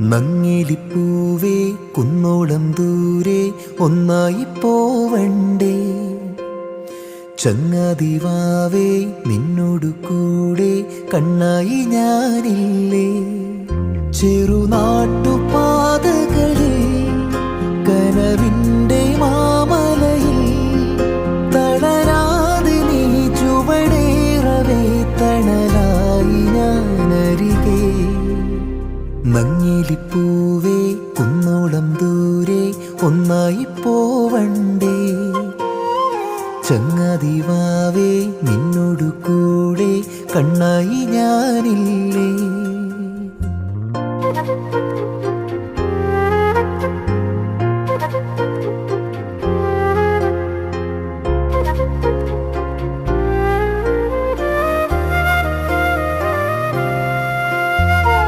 നങ്ങിലിപ്പൂവേ കുന്നോളം ദൂരെ ഒന്നായി പോവണ്ടേ. ചങ്ങാതിവാവേ നിന്നോടു കൂടെ കണ്ണായി ഞാനില്ലേ. ചെറുനാട്ടുപാതകളിൽ നങ്ങിലിപ്പൂവേ കുന്നോളം ദൂരെ ഒന്നായി പോവണ്ടേ ചങ്ങാതിവാവേ നിന്നോടു കൂടെ കണ്ണായി ഞാനില്ലേ.